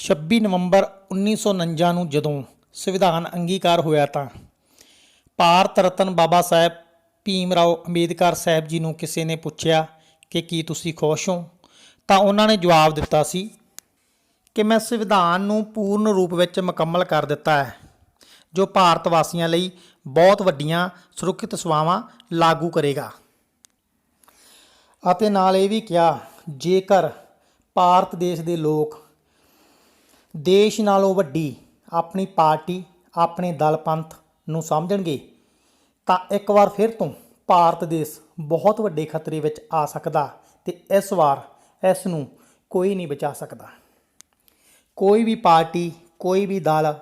26 ਨਵੰਬਰ 1949 ਨੂੰ ਜਦੋਂ ਸੰਵਿਧਾਨ ਅੰਗੀਕਾਰ ਹੋਇਆ ਤਾਂ ਭਾਰਤ ਰਤਨ ਬਾਬਾ ਸਾਹਿਬ ਭੀਮ ਰਾਓ ਅੰਬੇਦਕਰ ਸਾਹਿਬ ਜੀ ਨੂੰ ਕਿਸੇ ਨੇ ਪੁੱਛਿਆ ਕਿ ਕੀ ਤੁਸੀਂ ਖੁਸ਼ ਹੋ, ਤਾਂ ਉਹਨਾਂ ਨੇ ਜਵਾਬ ਦਿੱਤਾ ਸੀ ਕਿ ਮੈਂ ਸੰਵਿਧਾਨ ਨੂੰ ਪੂਰਨ ਰੂਪ ਵਿੱਚ ਮੁਕੰਮਲ ਕਰ ਦਿੱਤਾ ਹੈ, ਜੋ ਭਾਰਤ ਵਾਸੀਆਂ ਲਈ ਬਹੁਤ ਵੱਡੀਆਂ ਸੁਰੱਖਿਅਤ ਸੇਵਾਵਾਂ ਲਾਗੂ ਕਰੇਗਾ। ਅਤੇ ਨਾਲ ਇਹ ਵੀ ਕਿਹਾ, ਜੇਕਰ ਭਾਰਤ ਦੇਸ਼ ਦੇ ਲੋਕ ਦੇਸ਼ ਨਾਲੋਂ ਵੱਡੀ ਆਪਣੀ ਪਾਰਟੀ, ਆਪਣੇ ਦਲ ਪੰਥ ਨੂੰ ਸਮਝਣਗੇ, ਤਾਂ ਇੱਕ ਵਾਰ ਫਿਰ ਤੋਂ ਭਾਰਤ ਦੇਸ਼ ਬਹੁਤ ਵੱਡੇ ਖਤਰੇ ਵਿੱਚ ਆ ਸਕਦਾ ਤੇ ਇਸ ਵਾਰ ਇਸ ਨੂੰ ਕੋਈ ਨਹੀਂ ਬਚਾ ਸਕਦਾ। ਕੋਈ ਵੀ ਪਾਰਟੀ, ਕੋਈ ਵੀ ਦਲ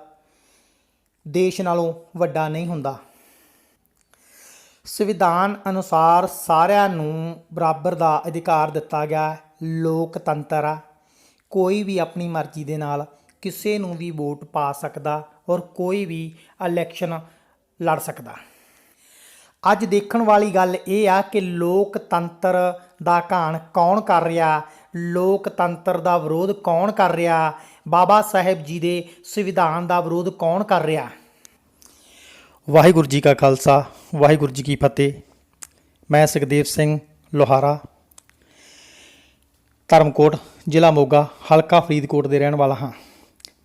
ਦੇਸ਼ ਨਾਲੋਂ ਵੱਡਾ ਨਹੀਂ ਹੁੰਦਾ। ਸੰਵਿਧਾਨ ਅਨੁਸਾਰ ਸਾਰਿਆਂ ਨੂੰ ਬਰਾਬਰ ਦਾ ਅਧਿਕਾਰ ਦਿੱਤਾ ਗਿਆ, ਲੋਕਤੰਤਰ ਆ ਕੋਈ ਵੀ ਆਪਣੀ ਮਰਜ਼ੀ ਦੇ ਨਾਲ ਕਿਸੇ ਨੂੰ ਵੀ ਵੋਟ ਪਾ ਸਕਦਾ ਔਰ ਕੋਈ ਵੀ ਇਲੈਕਸ਼ਨ ਲੜ ਸਕਦਾ। ਅੱਜ ਦੇਖਣ ਵਾਲੀ ਗੱਲ ਇਹ ਆ ਕਿ ਲੋਕਤੰਤਰ ਦਾ ਘਾਣ ਕੌਣ ਕਰ ਰਿਹਾ? ਲੋਕਤੰਤਰ ਦਾ ਵਿਰੋਧ ਕੌਣ ਕਰ ਰਿਹਾ? ਬਾਬਾ ਸਾਹਿਬ ਜੀ ਦੇ ਸੰਵਿਧਾਨ ਦਾ ਵਿਰੋਧ ਕੌਣ ਕਰ ਰਿਹਾ? ਵਾਹਿਗੁਰੂ ਜੀ ਕਾ ਖਾਲਸਾ, ਵਾਹਿਗੁਰੂ ਜੀ ਕੀ ਫਤਿਹ। ਮੈਂ ਸੁਖਦੇਵ ਸਿੰਘ ਲੋਹਾਰਾ। ਧਰਮਕੋਟ, ਜ਼ਿਲ੍ਹਾ ਮੋਗਾ, ਹਲਕਾ ਫਰੀਦਕੋਟ ਦੇ ਰਹਿਣ ਵਾਲਾ ਹਾਂ।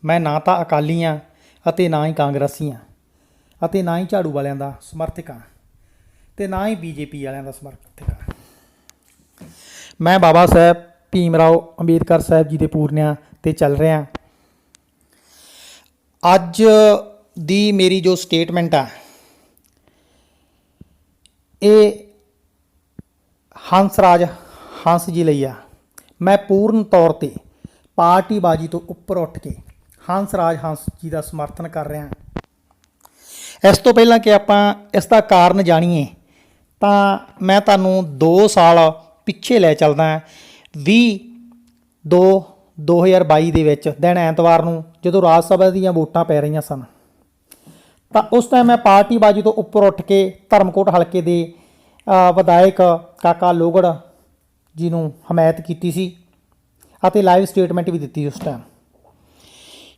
ਮੈਂ ਨਾ ਤਾਂ ਅਕਾਲੀ ਹਾਂ ਅਤੇ ਨਾ ਹੀ ਕਾਂਗਰਸੀ ਹਾਂ ਅਤੇ ਨਾ ਹੀ ਝਾੜੂ ਵਾਲਿਆਂ ਦਾ ਸਮਰਥਕ ਹਾਂ ਤੇ ਨਾ ਹੀ ਬੀਜੇਪੀ ਵਾਲਿਆਂ ਦਾ ਸਮਰਥਕ ਹਾਂ ਮੈਂ ਬਾਬਾ ਸਾਹਿਬ ਭੀਮ ਰਾਓ ਅੰਬੇਦਕਰ ਸਾਹਿਬ ਜੀ ਦੇ ਪੂਰਨਿਆਂ ਤੇ ਚੱਲ ਰਿਹਾ ਅੱਜ ਦੀ ਮੇਰੀ ਜੋ ਸਟੇਟਮੈਂਟ ਆ, ਇਹ ਹੰਸਰਾਜ ਹੰਸ ਜੀ ਲਈ ਆ। ਮੈਂ ਪੂਰਨ ਤੌਰ ਤੇ ਪਾਰਟੀਬਾਜ਼ੀ ਤੋਂ ਉੱਪਰ ਉੱਠ ਕੇ ਹੰਸ ਰਾਜ ਹੰਸ ਜੀ ਦਾ ਸਮਰਥਨ ਕਰ ਰਿਹਾ ਇਸ ਤੋਂ ਪਹਿਲਾਂ ਕਿ ਆਪਾਂ ਇਸ ਦਾ ਕਾਰਨ ਜਾਣੀਏ, ਤਾਂ ਮੈਂ ਤੁਹਾਨੂੰ 2 ਸਾਲ ਪਿੱਛੇ ਲੈ ਚੱਲਦਾ 20 2 2022 ਦੇ ਵਿੱਚ, ਦਿਨ ਐਤਵਾਰ ਨੂੰ ਜਦੋਂ ਰਾਜ ਸਭਾ ਦੀਆਂ ਵੋਟਾਂ ਪੈ ਰਹੀਆਂ ਸਨ, ਤਾਂ ਉਸ ਟਾਈਮ ਮੈਂ ਪਾਰਟੀਬਾਜ਼ੀ ਤੋਂ ਉੱਪਰ ਉੱਠ ਕੇ ਧਰਮਕੋਟ ਹਲਕੇ ਦੇ ਵਿਧਾਇਕ ਕਾਕਾ ਲੋਗੜ ਜੀ ਨੂੰ ਹਮਾਇਤ ਕੀਤੀ ਸੀ ਅਤੇ ਲਾਈਵ ਸਟੇਟਮੈਂਟ ਵੀ ਦਿੱਤੀ ਉਸ ਟਾਈਮ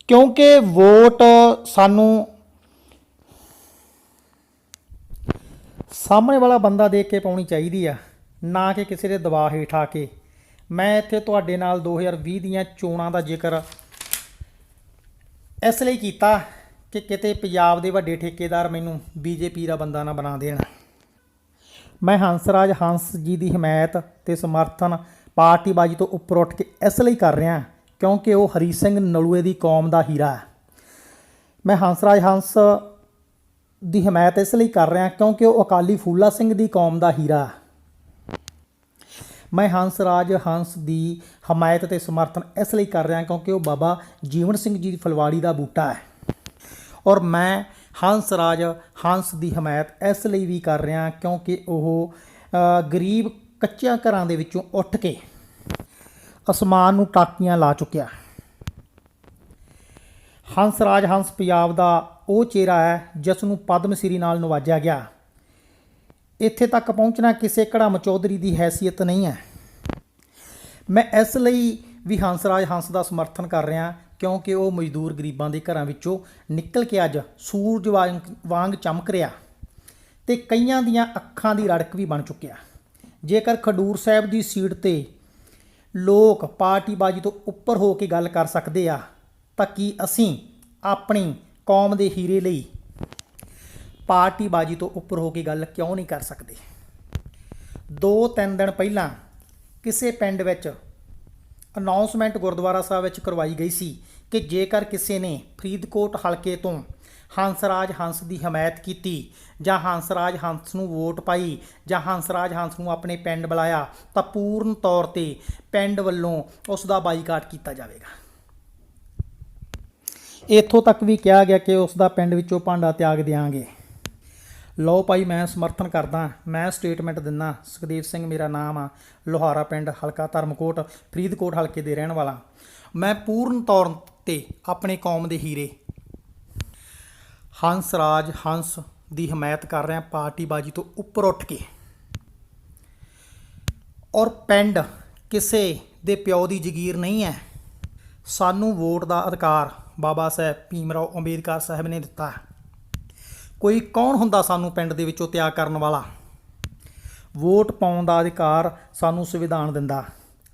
ਕਿਉਂਕਿ ਵੋਟ ਸਾਨੂੰ ਸਾਹਮਣੇ ਵਾਲਾ ਬੰਦਾ ਦੇਖ ਕੇ ਪਾਉਣੀ ਚਾਹੀਦੀ ਆ, ਨਾ ਕਿ ਕਿਸੇ ਦੇ ਦਬਾਅ ਹੇਠ ਆ ਕੇ। ਮੈਂ ਇੱਥੇ ਤੁਹਾਡੇ ਨਾਲ 2020 ਦੀਆਂ ਚੋਣਾਂ ਦਾ ਜ਼ਿਕਰ ਇਸ ਲਈ ਕੀਤਾ ਕਿ ਕਿਤੇ ਪੰਜਾਬ ਦੇ ਵੱਡੇ ਠੇਕੇਦਾਰ ਮੈਨੂੰ ਬੀਜੇਪੀ ਦਾ ਬੰਦਾ ਨਾ ਬਣਾ ਦੇਣ। ਮੈਂ ਹੰਸਰਾਜ ਹੰਸ ਜੀ ਦੀ ਹਮਾਇਤ ਤੇ ਸਮਰਥਨ ਪਾਰਟੀਬਾਜ਼ੀ ਤੋਂ ਉੱਪਰ ਉੱਠ ਕੇ ਇਸ ਲਈ ਕਰ ਰਿਹਾ ਕਿਉਂਕਿ ਉਹ ਹਰੀ ਸਿੰਘ ਨਲੂਏ ਦੀ ਕੌਮ ਦਾ ਹੀਰਾ ਹੈ। ਮੈਂ ਹੰਸਰਾਜ ਹੰਸ ਦੀ ਹਮਾਇਤ ਇਸ ਲਈ ਕਰ ਰਿਹਾ ਕਿਉਂਕਿ ਉਹ ਅਕਾਲੀ ਫੂਲਾ ਸਿੰਘ ਦੀ ਕੌਮ ਦਾ ਹੀਰਾ ਹੈ। ਮੈਂ ਹੰਸਰਾਜ ਹੰਸ ਦੀ ਹਮਾਇਤ ਤੇ ਸਮਰਥਨ ਇਸ ਲਈ ਕਰ ਰਿਹਾ ਕਿਉਂਕਿ ਉਹ ਬਾਬਾ ਜੀਵਨ ਸਿੰਘ ਜੀ ਦੀ ਫਲਵਾੜੀ ਦਾ ਬੂਟਾ ਹੈ। ਔਰ ਮੈਂ ਹੰਸ ਰਾਜ, ਹੰਸ ਦੀ ਹਮਾਇਤ ਇਸ ਲਈ ਵੀ ਕਰ ਰਿਹਾ ਕਿਉਂਕਿ ਉਹ ਗਰੀਬ ਕੱਚਿਆਂ ਘਰਾਂ ਦੇ ਵਿੱਚੋਂ ਉੱਠ ਕੇ ਅਸਮਾਨ ਨੂੰ ਟਾਕੀਆਂ ਲਾ ਚੁੱਕਿਆ। ਹੰਸ ਰਾਜ, ਹੰਸ ਪੰਜਾਬ ਦਾ ਉਹ ਚਿਹਰਾ ਹੈ ਜਿਸ ਨੂੰ ਪਦਮ ਸ੍ਰੀ ਨਾਲ ਨਵਾਜਿਆ ਗਿਆ। ਇੱਥੇ ਤੱਕ ਪਹੁੰਚਣਾ ਕਿਸੇ ਕੜਮ ਚੌਧਰੀ ਦੀ ਹੈਸੀਅਤ ਨਹੀਂ ਹੈ। ਮੈਂ ਇਸ ਲਈ ਵੀ ਹੰਸ ਰਾਜ, ਹੰਸ ਦਾ ਸਮਰਥਨ ਕਰ ਰਿਹਾ ਕਿਉਂਕਿ ਉਹ ਮਜ਼ਦੂਰ ਗਰੀਬਾਂ ਦੇ ਘਰਾਂ ਵਿੱਚੋਂ ਨਿਕਲ ਕੇ ਅੱਜ ਸੂਰਜ ਵਾਂਗ ਵਾਂਗ ਚਮਕ ਰਿਹਾ। ਤੇ ਕਈਆਂ ਦੀਆਂ ਅੱਖਾਂ ਦੀ ਰੜਕ ਵੀ ਬਣ ਚੁੱਕਿਆ। ਜੇਕਰ ਖਡੂਰ ਸਾਹਿਬ ਦੀ ਸੀਟ ਤੇ ਲੋਕ ਪਾਰਟੀਬਾਜ਼ੀ ਤੋਂ ਉੱਪਰ ਹੋ ਕੇ ਗੱਲ ਕਰ ਸਕਦੇ ਆ, ਤਾਂ ਕੀ ਅਸੀਂ ਆਪਣੀ ਕੌਮ ਦੇ ਹੀਰੇ ਲਈ ਪਾਰਟੀਬਾਜ਼ੀ ਤੋਂ ਉੱਪਰ ਹੋ ਕੇ ਗੱਲ ਕਿਉਂ ਨਹੀਂ ਕਰ ਸਕਦੇ? ਦੋ ਤਿੰਨ ਦਿਨ ਪਹਿਲਾਂ ਕਿਸੇ ਪਿੰਡ ਵਿੱਚ ਅਨਾਉਂਸਮੈਂਟ ਗੁਰਦੁਆਰਾ ਸਾਹਿਬ ਵਿੱਚ ਕਰਵਾਈ ਗਈ ਸੀ ਕਿ ਜੇਕਰ ਕਿਸੇ ਨੇ ਫਰੀਦਕੋਟ ਹਲਕੇ ਤੋਂ ਹੰਸਰਾਜ ਹੰਸ ਦੀ ਹਮਾਇਤ ਕੀਤੀ ਜਾਂ ਹੰਸਰਾਜ ਹੰਸ ਨੂੰ ਵੋਟ ਪਾਈ ਜਾਂ ਹੰਸਰਾਜ ਹੰਸ ਨੂੰ ਆਪਣੇ ਪਿੰਡ ਬੁਲਾਇਆ, ਤਾਂ ਪੂਰਨ ਤੌਰ ਤੇ ਪਿੰਡ ਵੱਲੋਂ ਉਸ ਦਾ ਬਾਈਕਾਟ ਕੀਤਾ ਜਾਵੇਗਾ। ਇੱਥੋਂ ਤੱਕ ਵੀ ਕਿਹਾ ਗਿਆ ਕਿ ਉਸ ਦਾ ਪਿੰਡ ਵਿੱਚੋਂ ਭਾਂਡਾ ਤਿਆਗ ਦਿਆਂਗੇ। ਲਓ ਭਾਈ ਮੈਂ ਸਮਰਥਨ ਕਰਦਾ, ਮੈਂ ਸਟੇਟਮੈਂਟ ਦਿੰਦਾ ਸੁਖਦੇਵ ਸਿੰਘ ਮੇਰਾ ਨਾਮ ਆ, ਲੋਹਾਰਾ ਪਿੰਡ ਹਲਕਾ ਧਰਮਕੋਟ, ਫਰੀਦਕੋਟ ਹਲਕੇ ਦੇ ਰਹਿਣ ਵਾਲਾ। ਮੈਂ ਪੂਰਨ ਤੌਰ ਤੇ ਆਪਣੇ ਕੌਮ ਦੇ ਹੀਰੇ, ਹੰਸ ਰਾਜ ਹੰਸ ਦੀ ਹਮਾਇਤ ਕਰ ਰਿਹਾ ਪਾਰਟੀਬਾਜ਼ੀ ਤੋਂ ਉੱਪਰ ਉੱਠ ਕੇ। ਔਰ ਪਿੰਡ ਕਿਸੇ ਦੇ ਪਿਓ ਦੀ ਜ਼ਗੀਰ ਨਹੀਂ ਹੈ। ਸਾਨੂੰ ਵੋਟ ਦਾ ਅਧਿਕਾਰ ਬਾਬਾ ਸਾਹਿਬ ਭੀਮਰਾਓ ਅੰਬੇਦਕਰ ਸਾਹਿਬ ਨੇ ਦਿੱਤਾ। ਹੈ ਕੋਈ ਕੌਣ ਹੁੰਦਾ ਸਾਨੂੰ ਪਿੰਡ ਦੇ ਵਿੱਚੋਂ ਤਿਆਗ ਕਰਨ ਵਾਲਾ? ਵੋਟ ਪਾਉਣ ਦਾ ਅਧਿਕਾਰ ਸਾਨੂੰ ਸੰਵਿਧਾਨ ਦਿੰਦਾ।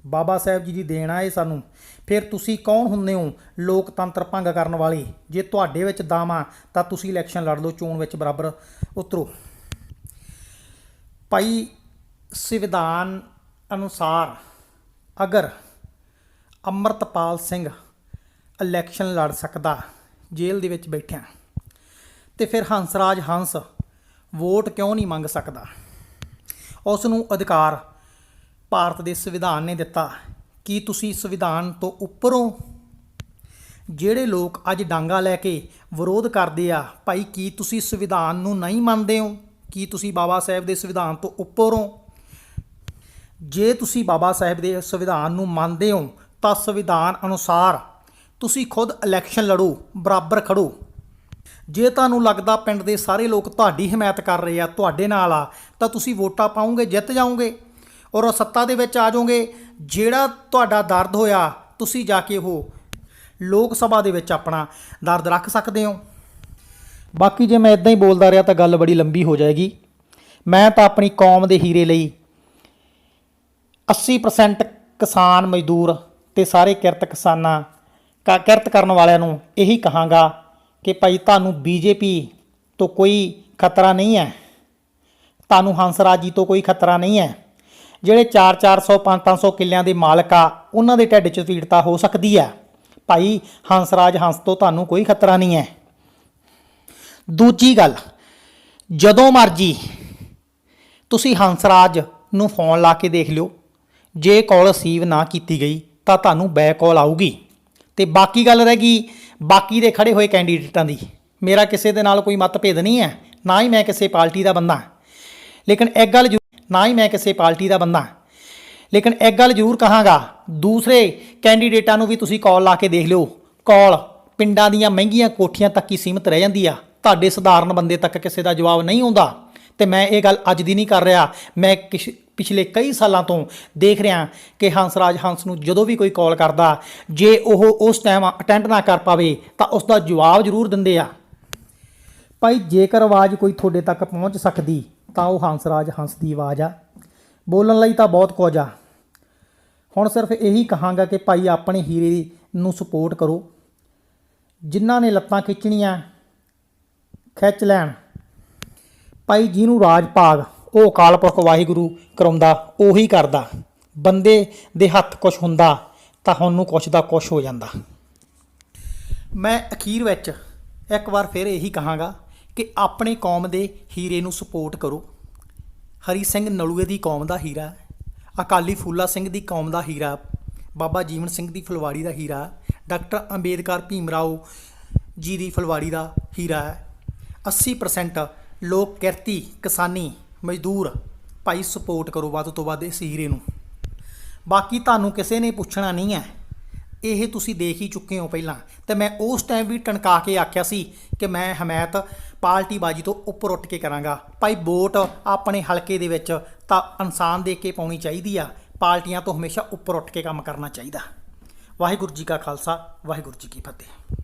ਬਾਬਾ ਸਾਹਿਬ ਜੀ ਦੀ ਦੇਣ ਆ ਇਹ ਸਾਨੂੰ। ਫਿਰ ਤੁਸੀਂ ਕੌਣ ਹੁੰਦੇ ਹੋ ਲੋਕਤੰਤਰ ਭੰਗ ਕਰਨ ਵਾਲੇ? ਜੇ ਤੁਹਾਡੇ ਵਿੱਚ ਦਾਵਾ ਤਾਂ ਤੁਸੀਂ ਇਲੈਕਸ਼ਨ ਲੜ ਲਓ, ਚੋਣ ਵਿੱਚ ਬਰਾਬਰ ਉਤਰੋ। ਭਾਈ, ਸੰਵਿਧਾਨ ਅਨੁਸਾਰ ਅਗਰ ਅਮਰਤਪਾਲ ਸਿੰਘ ਇਲੈਕਸ਼ਨ ਲੜ ਸਕਦਾ, ਜੇਲ੍ਹ ਦੇ ਵਿੱਚ ਬੈਠਿਆ ਤੇ ਫਿਰ ਹੰਸਰਾਜ ਹੰਸ ਵੋਟ ਕਿਉਂ ਨਹੀਂ ਮੰਗ ਸਕਦਾ? ਉਸ ਨੂੰ ਅਧਿਕਾਰ ਭਾਰਤ ਦੇ ਸੰਵਿਧਾਨ ਨੇ ਦਿੱਤਾ। ਕੀ ਤੁਸੀਂ ਸੰਵਿਧਾਨ ਤੋਂ ਉੱਪਰੋਂ ਜਿਹੜੇ ਲੋਕ ਅੱਜ ਡਾਂਗਾ ਲੈ ਕੇ ਵਿਰੋਧ ਕਰਦੇ ਆ, ਭਾਈ ਕੀ ਤੁਸੀਂ ਸੰਵਿਧਾਨ ਨੂੰ ਨਹੀਂ ਮੰਨਦੇ ਹੋ? ਕੀ ਤੁਸੀਂ ਬਾਬਾ ਸਾਹਿਬ ਦੇ ਸੰਵਿਧਾਨ ਤੋਂ ਉੱਪਰ ਹੋ? ਜੇ ਤੁਸੀਂ ਬਾਬਾ ਸਾਹਿਬ ਦੇ ਸੰਵਿਧਾਨ ਨੂੰ ਮੰਨਦੇ ਹੋ, ਤਾਂ ਸੰਵਿਧਾਨ ਅਨੁਸਾਰ ਤੁਸੀਂ ਖੁਦ ਇਲੈਕਸ਼ਨ ਲੜੋ, ਬਰਾਬਰ ਖੜੋ। ਜੇ ਤੁਹਾਨੂੰ ਲੱਗਦਾ ਪਿੰਡ ਦੇ ਸਾਰੇ ਲੋਕ ਤੁਹਾਡੀ ਹਮਾਇਤ ਕਰ ਰਹੇ ਆ, ਤੁਹਾਡੇ ਨਾਲ ਆ, ਤਾਂ ਤੁਸੀਂ ਵੋਟਾਂ ਪਾਉਂਗੇ, ਜਿੱਤ ਜਾਓਗੇ ਔਰ ਉਹ ਸੱਤਾ ਦੇ ਵਿੱਚ ਆ ਜਾਓਗੇ। ਜਿਹੜਾ ਤੁਹਾਡਾ ਦਰਦ ਹੋਇਆ, ਤੁਸੀਂ ਜਾ ਕੇ ਉਹ ਲੋਕ ਸਭਾ ਦੇ ਵਿੱਚ ਆਪਣਾ ਦਰਦ ਰੱਖ ਸਕਦੇ ਹੋ। ਬਾਕੀ ਜੇ ਮੈਂ ਇਦਾਂ ਹੀ ਬੋਲਦਾ ਰਿਹਾ, ਤਾਂ ਗੱਲ ਬੜੀ ਲੰਬੀ ਹੋ ਜਾਏਗੀ। ਮੈਂ ਤਾਂ ਆਪਣੀ ਕੌਮ ਦੇ ਹੀਰੇ ਲਈ 80% ਕਿਸਾਨ ਮਜ਼ਦੂਰ ਤੇ ਸਾਰੇ ਕਿਰਤ ਕਿਸਾਨਾਂ, ਕਾ, ਕਿਰਤ ਕਰਨ ਵਾਲਿਆਂ ਨੂੰ ਇਹੀ ਕਹਾਂਗਾ ਕਿ ਭਾਈ ਤੁਹਾਨੂੰ ਬੀਜੇਪੀ ਤੋਂ ਕੋਈ ਖਤਰਾ ਨਹੀਂ ਹੈ। ਤੁਹਾਨੂੰ ਹੰਸਰਾਜ ਜੀ ਤੋਂ ਕੋਈ ਖਤਰਾ ਨਹੀਂ ਹੈ। ਜਿਹੜੇ 4-400 5-500 ਕਿੱਲਿਆਂ ਦੇ ਮਾਲਕ ਆ, ਉਹਨਾਂ ਦੇ ਢਿੱਡ 'ਚ ਪੀੜਤਾ ਹੋ ਸਕਦੀ ਹੈ। ਭਾਈ ਹੰਸਰਾਜ ਹੰਸ ਤੋਂ ਤੁਹਾਨੂੰ ਕੋਈ ਖਤਰਾ ਨਹੀਂ ਹੈ। ਦੂਜੀ ਗੱਲ, ਜਦੋਂ ਮਰਜ਼ੀ ਤੁਸੀਂ ਹੰਸਰਾਜ ਨੂੰ ਫੋਨ ਲਾ ਕੇ ਦੇਖ ਲਿਓ। ਜੇ ਕਾਲ ਰਸੀਵ ਨਾ ਕੀਤੀ ਗਈ, ਤਾਂ ਤੁਹਾਨੂੰ ਬੈਕ ਕਾਲ ਆਊਗੀ। ਤੇ ਬਾਕੀ ਗੱਲ ਰਹਿ ਗਈ ਬਾਕੀ ਦੇ ਖੜੇ ਹੋਏ ਕੈਂਡੀਡੇਟਾਂ ਦੀ। ਮੇਰਾ ਕਿਸੇ ਦੇ ਨਾਲ ਕੋਈ ਮਤਭੇਦ ਨਹੀਂ ਹੈ, ਨਾ ਹੀ ਮੈਂ ਕਿਸੇ ਪਾਰਟੀ ਦਾ ਬੰਦਾ। ਲੇਕਿਨ ਇੱਕ ਗੱਲ ਜ਼ਰੂਰ, ਨਾ ਹੀ ਮੈਂ ਕਿਸੇ ਪਾਰਟੀ ਦਾ ਬੰਦਾ। ਲੇਕਿਨ ਇੱਕ ਗੱਲ ਜ਼ਰੂਰ ਕਹਾਂਗਾ, ਦੂਸਰੇ ਕੈਂਡੀਡੇਟਾਂ ਨੂੰ ਵੀ ਤੁਸੀਂ ਕਾਲ ਲਾ ਕੇ ਦੇਖ ਲਿਓ। ਕਾਲ ਪਿੰਡਾਂ ਦੀਆਂ ਮਹਿੰਗੀਆਂ ਕੋਠੀਆਂ ਤੱਕ ਹੀ ਸੀਮਿਤ ਰਹਿ ਜਾਂਦੀ ਆ। ਤੁਹਾਡੇ ਸਧਾਰਨ ਬੰਦੇ ਤੱਕ ਕਿਸੇ ਦਾ ਜਵਾਬ ਨਹੀਂ ਆਉਂਦਾ। ਤੇ ਮੈਂ ਇਹ ਗੱਲ ਅੱਜ ਦੀ ਨਹੀਂ ਕਰ ਰਿਹਾ। ਮੈਂ ਕਿਸ਼- ਪਿਛਲੇ ਕਈ ਸਾਲਾਂ ਤੋਂ ਦੇਖ ਰਿਹਾ ਕਿ ਹੰਸਰਾਜ ਹੰਸ ਨੂੰ ਜਦੋਂ ਵੀ ਕੋਈ ਕਾਲ ਕਰਦਾ, ਜੇ ਉਹ ਉਸ ਟਾਈਮ ਅਟੈਂਡ ਨਾ ਕਰ ਪਾਵੇ, ਤਾਂ ਉਸ ਦਾ ਜਵਾਬ ਜ਼ਰੂਰ ਦਿੰਦੇ ਆ। ਭਾਈ, ਜੇਕਰ ਆਵਾਜ਼ ਕੋਈ ਤੁਹਾਡੇ ਤੱਕ ਪਹੁੰਚ ਸਕਦੀ, ਤਾਂ ਉਹ ਹੰਸਰਾਜ ਹੰਸ ਦੀ ਆਵਾਜ਼ ਆ। ਬੋਲਣ ਲਈ ਤਾਂ ਬਹੁਤ ਕੁਝ ਆ। ਹੁਣ ਸਿਰਫ ਇਹੀ ਕਹਾਂਗਾ ਕਿ ਭਾਈ, ਆਪਣੇ ਹੀਰੇ ਨੂੰ ਸਪੋਰਟ ਕਰੋ। ਜਿਨ੍ਹਾਂ ਨੇ ਲੱਤਾਂ ਖਿੱਚਣੀਆਂ, ਖਿੱਚ ਲੈਣ। ਭਾਈ, ਜਿਹਨੂੰ ਰਾਜ ਭਾਗ ਉਹ ਅਕਾਲ ਪੁਰਖ ਵਾਹਿਗੁਰੂ ਕਰਾਉਂਦਾ, ਉਹੀ ਕਰਦਾ। ਬੰਦੇ ਦੇ ਹੱਥ ਕੁਝ ਹੁੰਦਾ ਤਾਂ ਉਹਨੂੰ ਕੁਛ ਦਾ ਕੁਛ ਹੋ ਜਾਂਦਾ। ਮੈਂ ਅਖੀਰ ਵਿੱਚ ਇੱਕ ਵਾਰ ਫਿਰ ਇਹੀ ਕਹਾਂਗਾ ਕਿ ਆਪਣੇ ਕੌਮ ਦੇ ਹੀਰੇ ਨੂੰ ਸਪੋਰਟ ਕਰੋ। ਹਰੀ ਸਿੰਘ ਨਲੂਏ ਦੀ ਕੌਮ ਦਾ ਹੀਰਾ ਹੈ। ਅਕਾਲੀ ਫੂਲਾ ਸਿੰਘ ਦੀ ਕੌਮ ਦਾ ਹੀਰਾ, ਬਾਬਾ ਜੀਵਨ ਸਿੰਘ ਦੀ ਫੁਲਵਾੜੀ ਦਾ ਹੀਰਾ, ਡਾਕਟਰ ਅੰਬੇਦਕਰ ਭੀਮਰਾਓ ਜੀ ਦੀ ਫੁਲਵਾੜੀ ਦਾ ਹੀਰਾ ਹੈ। 80% ਲੋਕ ਕਿਰਤੀ ਕਿਸਾਨੀ ਮਜ਼ਦੂਰ ਭਾਈ ਸਪੋਰਟ ਕਰੋ ਵੱਧ ਤੋਂ ਵੱਧ ਇਸ ਹੀਰੇ ਨੂੰ ਬਾਕੀ ਤੁਹਾਨੂੰ ਕਿਸੇ ਨੇ ਪੁੱਛਣਾ ਨਹੀਂ ਹੈ ਇਹ ਤੁਸੀਂ ਦੇਖ ਹੀ ਚੁੱਕੇ ਹੋ ਪਹਿਲਾਂ ਤੇ ਮੈਂ ਉਸ ਟਾਈਮ ਵੀ ਟਣਕਾ ਕੇ ਆਖਿਆ ਸੀ ਕਿ ਮੈਂ ਹਮਾਇਤ ਪਾਰਟੀ ਬਾਜੀ ਤੋਂ ਉੱਪਰ ਉੱਠ ਕੇ ਕਰਾਂਗਾ ਭਾਈ ਵੋਟ ਆਪਣੇ ਹਲਕੇ ਦੇ ਵਿੱਚ ਤਾਂ ਇਨਸਾਨ ਦੇ ਕੇ ਪਾਉਣੀ ਚਾਹੀਦੀ ਆ ਪਾਰਟੀਆਂ ਤੋਂ ਹਮੇਸ਼ਾ ਉੱਪਰ ਉੱਠ ਕੇ ਕੰਮ ਕਰਨਾ ਚਾਹੀਦਾ ਵਾਹਿਗੁਰੂ ਜੀ ਕਾ ਖਾਲਸਾ ਵਾਹਿਗੁਰੂ ਜੀ ਕੀ ਫਤਿਹ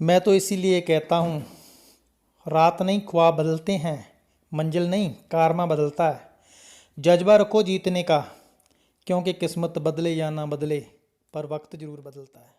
मैं तो इसीलिए कहता हूँ रात नहीं ख्वाब बदलते हैं मंजिल नहीं कारमा बदलता है जज्बा रखो जीतने का क्योंकि किस्मत बदले या ना बदले पर वक्त ज़रूर बदलता है